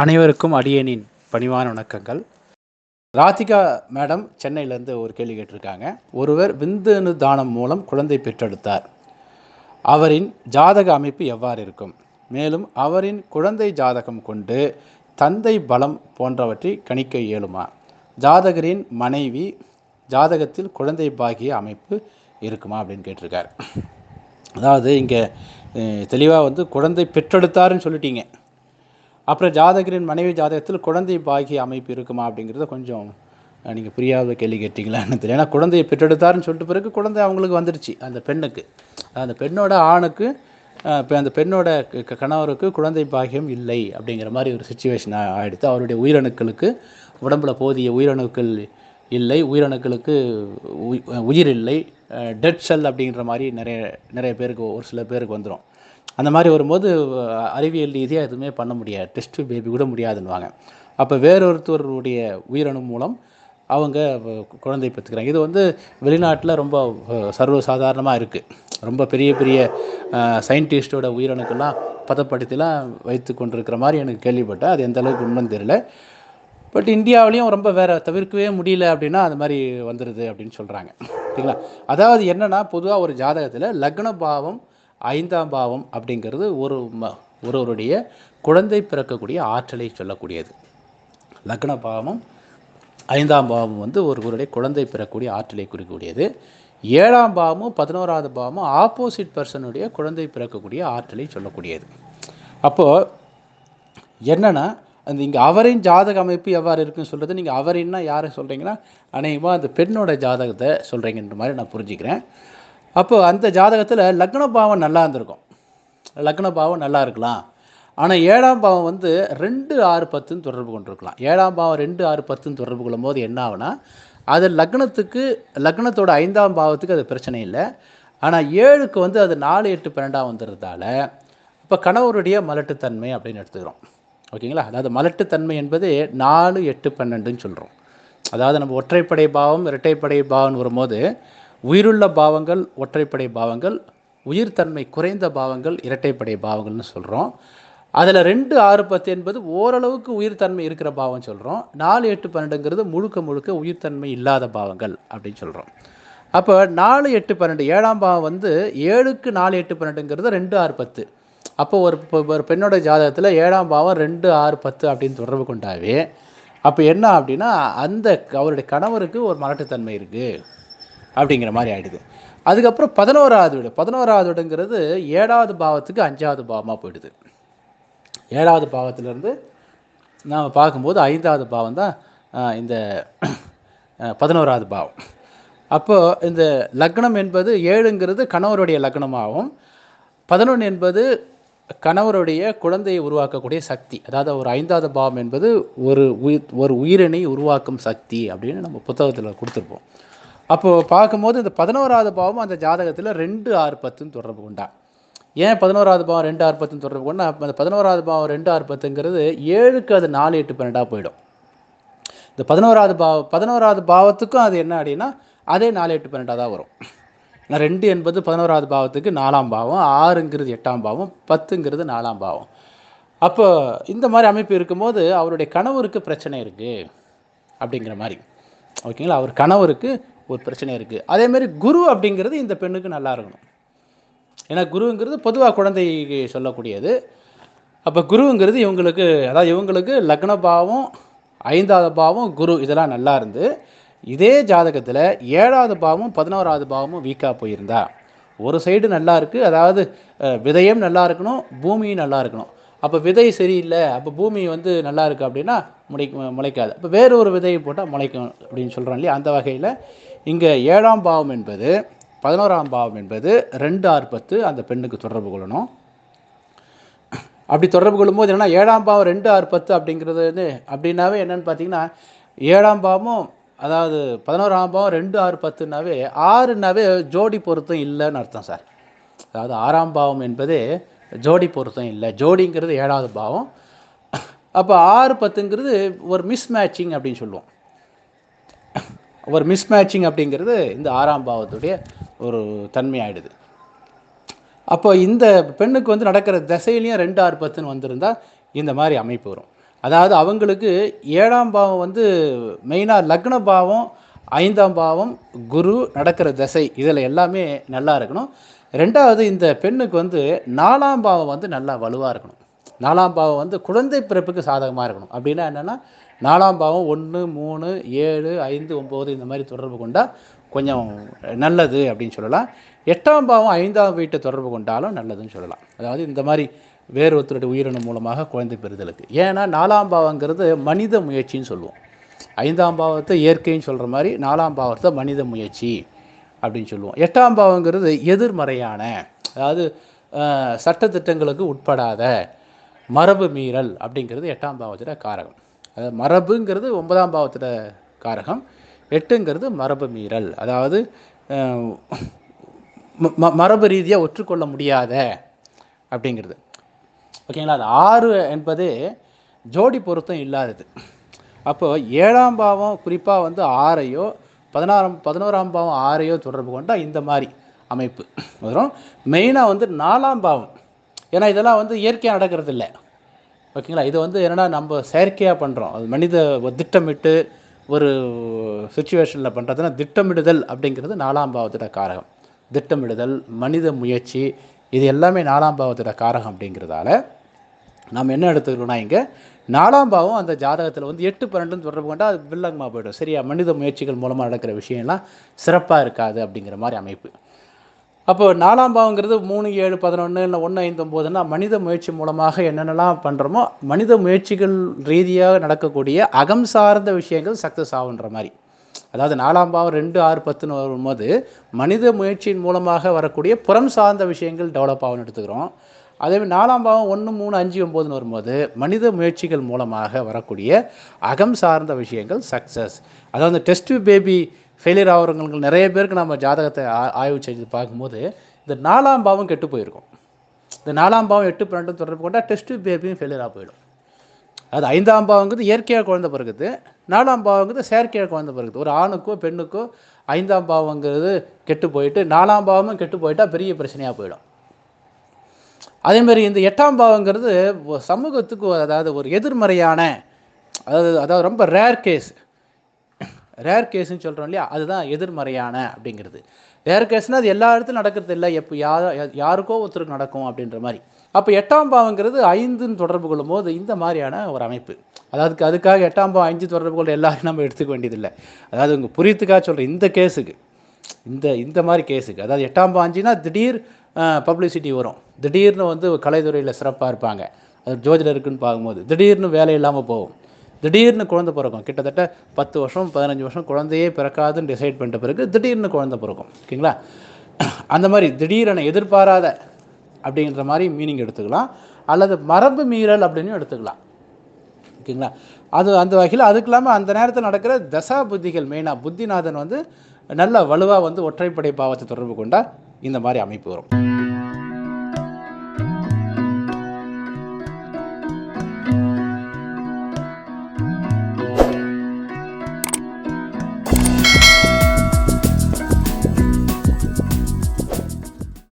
அனைவருக்கும் அடியனின் பணிவான வணக்கங்கள். ராதிகா மேடம் சென்னையிலேருந்து ஒரு கேள்வி கேட்டிருக்காங்க. ஒருவர் விந்தணு தானம் மூலம் குழந்தை பெற்றெடுத்தார். அவரின் ஜாதக அமைப்பு எவ்வாறு இருக்கும்? மேலும் அவரின் குழந்தை ஜாதகம் கொண்டு தந்தை பலம் போன்றவற்றை கணிக்க இயலுமா? ஜாதகரின் மனைவி ஜாதகத்தில் குழந்தை பாகிய அமைப்பு இருக்குமா அப்படின்னு கேட்டிருக்காரு. அதாவது இங்கே தெளிவாக வந்து குழந்தை பெற்றெடுத்தாருன்னு சொல்லிட்டீங்க. அப்புறம் ஜாதகரின் மனைவி ஜாதகத்தில் குழந்தை பாகிய அமைப்பு இருக்குமா அப்படிங்கிறத கொஞ்சம் நீங்கள் புரியாத கேள்வி கேட்டிங்களான்னு தெரியல. ஏன்னா குழந்தையை பெற்றெடுத்தாருன்னு சொல்லிட்டு பிறகு குழந்தை அவங்களுக்கு வந்துடுச்சு அந்த பெண்ணுக்கு அந்த பெண்ணோட ஆணுக்கு இப்போ அந்த பெண்ணோட க- கணவருக்கு குழந்தை பாகியம் இல்லை அப்படிங்கிற மாதிரி ஒரு சுச்சுவேஷன் ஆகிடுத்து அவருடைய உயிரணுக்களுக்கு உடம்புல போதிய உயிரணுக்கள் இல்லை. உயிரணுக்களுக்கு உயிர் இல்லை. டெட் செல் அப்படிங்கிற மாதிரி நிறைய நிறைய பேருக்கு ஒரு சில பேருக்கு வந்துடும் அந்த மாதிரி வரும்போது அறிவியல் ரீதியாக எதுவுமே பண்ண முடியாது. டெஸ்ட் பேபி கூட முடியாதுன்னுவாங்க. அப்போ வேறொருத்தருடைய உயிரணு மூலம் அவங்க குழந்தை பெற்றுக்கிறாங்க. இது வந்து வெளிநாட்டில் ரொம்ப சர்வசாதாரணமாக இருக்குது ரொம்ப பெரிய பெரிய சயின்டிஸ்டோட உயிரணுக்கெல்லாம் பதப்படுத்திலாம் வைத்து கொண்டிருக்கிற மாதிரி எனக்கு கேள்விப்பட்டேன். அது எந்த அளவுக்கு உண்மைன்னு தெரியல. பட் இந்தியாவிலையும் ரொம்ப வேற தவிர்க்கவே முடியல அப்படின்னா அது மாதிரி வந்துடுது அப்படின்னு சொல்கிறாங்க சரிங்களா? அதாவது என்னென்னா பொதுவாக ஒரு ஜாதகத்தில் லக்ன பாவம் ஐந்தாம் பாவம் அப்படிங்கிறது ஒரு ம ஒருவருடைய குழந்தை பிறக்கக்கூடிய ஆற்றலை சொல்லக்கூடியது. லக்ன பாவம் ஐந்தாம் பாவம் வந்து ஒருவருடைய குழந்தை பெறக்கூடிய ஆற்றலை குறிக்கக்கூடியது. ஏழாம் பாவமும் பதினோராவது பாவமும் ஆப்போசிட் பர்சனுடைய குழந்தை பிறக்கக்கூடிய ஆற்றலை சொல்லக்கூடியது. அப்போது என்னென்னா அந்த இங்கே அவரின் ஜாதக அமைப்பு எவ்வாறு இருக்குன்னு சொல்கிறது நீங்கள் அவரின்னா யாரை சொல்கிறீங்கன்னா அநேகமாக அந்த பெண்ணோட ஜாதகத்தை சொல்கிறீங்கன்ற மாதிரி நான் புரிஞ்சுக்கிறேன். அப்போ அந்த ஜாதகத்தில் லக்ன பாவம் நல்லா இருந்திருக்கும். லக்ன பாவம் நல்லா இருக்கலாம். ஆனால் ஏழாம் பாவம் வந்து ரெண்டு ஆறு பத்துன்னு தொடர்பு கொண்டிருக்கலாம். ஏழாம் பாவம் ரெண்டு ஆறு பத்துன்னு தொடர்பு கொள்ளும் போது என்ன ஆகுனா அது லக்னத்துக்கு லக்னத்தோட ஐந்தாம் பாவத்துக்கு அது பிரச்சனை இல்லை. ஆனால் ஏழுக்கு வந்து அது நாலு எட்டு பன்னெண்டாம் வந்துடுறதால இப்போ கணவருடைய மலட்டுத்தன்மை அப்படின்னு எடுத்துக்கிறோம். ஓகேங்களா? அதாவது மலட்டுத்தன்மை என்பது நாலு எட்டு பன்னெண்டுன்னு சொல்கிறோம் அதாவது நம்ம ஒற்றைப்படை பாவம் இரட்டைப்படை பாவம்னு வரும்போது உயிருள்ள பாவங்கள் ஒற்றைப்படை பாவங்கள் உயிர்த்தன்மை குறைந்த பாவங்கள் இரட்டைப்படை பாவங்கள்னு சொல்கிறோம் அதில் ரெண்டு ஆறு பத்து என்பது ஓரளவுக்கு உயிர்த்தன்மை இருக்கிற பாவம் சொல்கிறோம் நாலு எட்டு பன்னெண்டுங்கிறது முழுக்க முழுக்க உயிர்த்தன்மை இல்லாத பாவங்கள் அப்படின்னு சொல்கிறோம் அப்போ நாலு எட்டு பன்னெண்டு ஏழாம் பாவம் வந்து ஏழுக்கு நாலு எட்டு பன்னெண்டுங்கிறது ரெண்டு ஆறு பத்து. அப்போ ஒரு ஒரு பெண்ணோட ஜாதகத்தில் ஏழாம் பாவம் ரெண்டு ஆறு பத்து அப்படின்னு தொடர்பு கொண்டாவே அப்போ என்ன அப்படின்னா அந்த அவருடைய கணவருக்கு ஒரு மலட்டுத்தன்மை இருக்குது அப்படிங்கிற மாதிரி ஆகிடுது அதுக்கப்புறம் பதினோராவது வீடு. பதினோராவது வீடுங்கிறது ஏழாவது பாவத்துக்கு அஞ்சாவது பாவமாக போயிடுது. ஏழாவது பாவத்திலேருந்து நாம் பார்க்கும்போது ஐந்தாவது பாவம் தான் இந்த பதினோராவது பாவம். அப்போது இந்த லக்னம் என்பது ஏழுங்கிறது கணவருடைய லக்னமாகும். பதினொன்று என்பது கணவருடைய குழந்தையை உருவாக்கக்கூடிய சக்தி. அதாவது ஒரு ஐந்தாவது பாவம் என்பது ஒரு உயிர் ஒரு உயிரினை உருவாக்கும் சக்தி அப்படின்னு நம்ம புத்தகத்தில் கொடுத்துருப்போம். அப்போது பார்க்கும்போது இந்த பதினோராவது பாவம் அந்த ஜாதகத்தில் ரெண்டு ஆறு பத்துன்னு தொடர்பு கொண்டா ஏன் பதினோராவது பாவம் ரெண்டு ஆறு பத்துன்னு தொடர்பு கொண்டா அந்த பதினோராவது பாவம் ரெண்டு ஆறு பத்துங்கிறது ஏழுக்கு அது நாலு எட்டு பன்னெண்டாக போயிடும். இந்த பதினோராவது பாவ பதினோராவது பாவத்துக்கும் அது என்ன அப்படின்னா அதே நாலு எட்டு பன்னெண்டாக தான் வரும். ஏன்னா ரெண்டு என்பது பதினோராவது பாவத்துக்கு நாலாம் பாவம் ஆறுங்கிறது எட்டாம் பாவம் பத்துங்கிறது நாலாம் பாவம். அப்போ இந்த மாதிரி அமைப்பு இருக்கும்போது அவருடைய கணவருக்கு பிரச்சனை இருக்குது அப்படிங்கிற மாதிரி. ஓகேங்களா? அவர் கணவருக்கு ஒரு பிரச்சனை இருக்குது அதே மாதிரி குரு அப்படிங்கிறது இந்த பெண்ணுக்கு நல்லா இருக்கணும். ஏன்னா குருங்கிறது பொதுவாக குழந்தைக்கு சொல்லக்கூடியது. அப்போ குருங்கிறது இவங்களுக்கு அதாவது இவங்களுக்கு லக்ன பாவம் ஐந்தாவது பாவம் குரு இதெல்லாம் நல்லா இருந்து இதே ஜாதகத்தில் ஏழாவது பாவமும் பதினோராவது பாவமும் வீக்காக போயிருந்தா ஒரு சைடு நல்லா இருக்குது அதாவது விதையும் நல்லா இருக்கணும் பூமியும் நல்லா இருக்கணும். அப்போ விதை சரியில்லை அப்போ பூமி வந்து நல்லா இருக்குது அப்படின்னா முளைக்க முளைக்காது. அப்போ வேறு ஒரு விதையை போட்டால் முளைக்கும் அப்படின்னு சொல்கிறோம் இல்லையா? அந்த வகையில் இங்கே ஏழாம் பாவம் என்பது பதினோராம் பாவம் என்பது ரெண்டு ஆறு பத்து அந்த பெண்ணுக்கு தொடர்பு கொள்ளணும். அப்படி தொடர்பு கொள்ளும்போது என்னன்னா ஏழாம் பாவம் ரெண்டு ஆறு பத்து அப்படிங்கிறது வந்து அப்படின்னாவே என்னென்னு பார்த்தீங்கன்னா ஏழாம் பாவமும் அதாவது பதினோராம் பாவம் ரெண்டு ஆறு பத்துனாவே ஆறுனாவே ஜோடி பொருத்தம் இல்லைன்னு அர்த்தம் சார். அதாவது ஆறாம் பாவம் என்பது ஜோடி பொருத்தம் இல்லை. ஜோடிங்கிறது ஏழாவது பாவம். அப்போ ஆறு பத்துங்கிறது ஒரு மிஸ் மேட்சிங் அப்படின்னு சொல்லுவோம். ஒரு மிஸ் மேட்சிங் அப்படிங்கிறது இந்த ஆறாம் பாவத்துடைய ஒரு தன்மையாயிடுது. அப்போ இந்த பெண்ணுக்கு வந்து நடக்கிற திசையிலையும் ரெண்டு ஆறு பத்துன்னு வந்திருந்தா இந்த மாதிரி அமைப்பு வரும். அதாவது அவங்களுக்கு ஏழாம் பாவம் வந்து மெயினாக லக்ன பாவம் ஐந்தாம் பாவம் குரு நடக்கிற திசை இதில் எல்லாமே நல்லா இருக்கணும். ரெண்டாவது இந்த பெண்ணுக்கு வந்து நாலாம் பாவம் வந்து நல்லா வலுவாக இருக்கணும். நாலாம் பாவம் வந்து குழந்தை பிறப்புக்கு சாதகமாக இருக்கணும். அப்படின்னா என்னென்னா நாலாம் பாவம் ஒன்று மூணு ஏழு ஐந்து ஒம்பது இந்த மாதிரி தொடர்பு கொண்டால் கொஞ்சம் நல்லது அப்படின்னு சொல்லலாம். எட்டாம் பாவம் ஐந்தாம் வீட்டை தொடர்பு கொண்டாலும் நல்லதுன்னு சொல்லலாம். அதாவது இந்த மாதிரி வேறு ஒருத்தருடைய உயிரினம் மூலமாக குழந்தை பெறுதலுக்கு. ஏன்னா நாலாம் பாவங்கிறது மனித முயற்சின்னு சொல்லுவோம். ஐந்தாம் பாவத்தை இயற்கைன்னு சொல்கிற மாதிரி நாலாம் பாவத்தை மனித முயற்சி அப்படின்னு சொல்லுவோம். எட்டாம் பாவங்கிறது எதிர்மறையான அதாவது சட்டத்திட்டங்களுக்கு உட்படாத மரபு மீறல் அப்படிங்கிறது எட்டாம் பாவத்தில் காரகம். அதாவது மரபுங்கிறது ஒன்பதாம் பாவத்தில் காரகம். எட்டுங்கிறது மரபு மீறல். அதாவது ம- ம- மரபு ரீதியாக ஒற்றுக்கொள்ள முடியாத அப்படிங்கிறது. ஓகேங்களா? அது ஆறு என்பது ஜோடி பொருத்தம் இல்லாதது. அப்போது ஏழாம் பாவம் குறிப்பாக வந்து ஆறையோ பதினாறாம் பதினோராம் பாவம் ஆறையோ தொடர்பு கொண்டால் இந்த மாதிரி அமைப்பு வரும். மெயினாக வந்து நாலாம் பாவம். ஏன்னா இதெல்லாம் வந்து இயற்கையாக நடக்கிறது இல்லை ஓகேங்களா? இது வந்து என்னன்னா நம்ம செயற்கையாக பண்ணுறோம் அது மனித திட்டமிட்டு ஒரு சுச்சுவேஷனில் பண்ணுறதுனா திட்டமிடுதல் அப்படிங்கிறது நாலாம் பாவத்திட காரகம். திட்டமிடுதல் மனித முயற்சி இது எல்லாமே நாலாம் பாவத்திட காரகம் அப்படிங்கிறதால நாம் என்ன எடுத்துக்கிறோம்னா இங்கே நாலாம் பாவம் அந்த ஜாதகத்தில் வந்து எட்டு பன்னெண்டுன்னு தொடர்பு கொண்டால் அது வில்லங்கமாக போய்டும். சரியா? மனித முயற்சிகள் மூலமாக நடக்கிற விஷயம்லாம் சிறப்பாக இருக்காது அப்படிங்கிற மாதிரி அமைப்பு. அப்போ நாலாம் பாவங்கிறது மூணு ஏழு பதினொன்று இல்லை ஒன்று ஐந்து ஒம்போதுன்னா மனித முயற்சி மூலமாக என்னென்னலாம் பண்ணுறோமோ மனித முயற்சிகள் ரீதியாக நடக்கக்கூடிய அகம் சார்ந்த விஷயங்கள் சக்ஸஸ் ஆகுன்ற மாதிரி. அதாவது நாலாம் பாவம் ரெண்டு ஆறு பத்துன்னு வரும்போது மனித முயற்சியின் மூலமாக வரக்கூடிய புறம் சார்ந்த விஷயங்கள் டெவலப் ஆகும்னு எடுத்துக்கிறோம். அதே மாதிரி நாலாம் பாவம் ஒன்று மூணு அஞ்சு ஒம்போதுன்னு வரும்போது மனித முயற்சிகள் மூலமாக வரக்கூடிய அகம் சார்ந்த விஷயங்கள் சக்ஸஸ் அதாவது டெஸ்ட் பேபி ஃபெயிலியர் ஆகிறவங்களுக்கு நிறைய பேருக்கு நம்ம ஜாதகத்தை ஆ- ஆய்வு செய்து பார்க்கும்போது இந்த நாலாம் பாவம் கெட்டு போயிருக்கும். இந்த நாலாம் பாவம் எட்டு பன்னெண்டு தொடர்பு கொண்டால் டெஸ்ட்டு பேபியும் ஃபெயிலியராக போயிடும். அது ஐந்தாம் பாவங்கிறது இயற்கையாக குழந்தை பிறகுது நாலாம் பாவங்கிறது செயற்கையாக குழந்தை பிறகுது ஒரு ஆணுக்கோ பெண்ணுக்கோ ஐந்தாம் பாவங்கிறது கெட்டு போயிட்டு நாலாம் பாவமும் கெட்டு போயிட்டால் பெரிய பிரச்சனையாக போயிடும். அதேமாதிரி இந்த எட்டாம் பாவங்கிறது சமூகத்துக்கு ஒரு- அதாவது ஒரு எதிர்மறையான அதாவது அதாவது ரொம்ப ரேர் கேஸ் ரேர் கேஸ்ன்னு சொல்கிறோம் இல்லையா? அதுதான் எதிர்மறையான அப்படிங்கிறது. ரேர் கேஸ்னால் அது எல்லா இடத்துலையும் நடக்கிறது இல்லை. எப்போ யார் யாருக்கோ ஒருத்தருக்கு நடக்கும் அப்படின்ற மாதிரி. அப்போ எட்டாம் பாவங்கிறது ஐந்துன்னு தொடர்பு கொள்ளும் போது இந்த மாதிரியான ஒரு அமைப்பு. அதாவது அதுக்காக எட்டாம் பாவம் அஞ்சு தொடர்பு கொள்ள எல்லாரும் நம்ம எடுத்துக்க வேண்டியதில்லை அதாவது உங்கள் புரியத்துக்காக சொல்கிறேன் இந்த கேஸுக்கு இந்த இந்த மாதிரி கேஸுக்கு அதாவது எட்டாம் பாவம் அஞ்சுனா திடீர் பப்ளிசிட்டி வரும். திடீர்னு வந்து கலைத்துறையில் சிறப்பாக இருப்பாங்க. அது ஜோதிடருக்குன்னு பார்க்கும்போது. திடீர்னு வேலை இல்லாமல் போகும். திடீர்னு குழந்தை பிறக்கும். கிட்டத்தட்ட பத்து வருஷம் பதினஞ்சு வருஷம் குழந்தையே பிறக்காதுன்னு டிசைட் பண்ணிட்ட பிறகு திடீர்னு குழந்தை பிறக்கும். ஓகேங்களா? அந்த மாதிரி திடீரென எதிர்பாராத அப்படின்ற மாதிரி மீனிங் எடுத்துக்கலாம். அல்லது மரபு மீறல் அப்படின்னு எடுத்துக்கலாம். ஓகேங்களா? அது அந்த வகையில் அதுக்கு இல்லாமல் அந்த நேரத்தில் நடக்கிற தசா புத்திகள் மெயினாக புத்திநாதன் வந்து நல்ல வலுவாக வந்து ஒற்றைப்படை பாவத்தை தொடர்பு கொண்டால் இந்த மாதிரி அமைப்பு வரும்.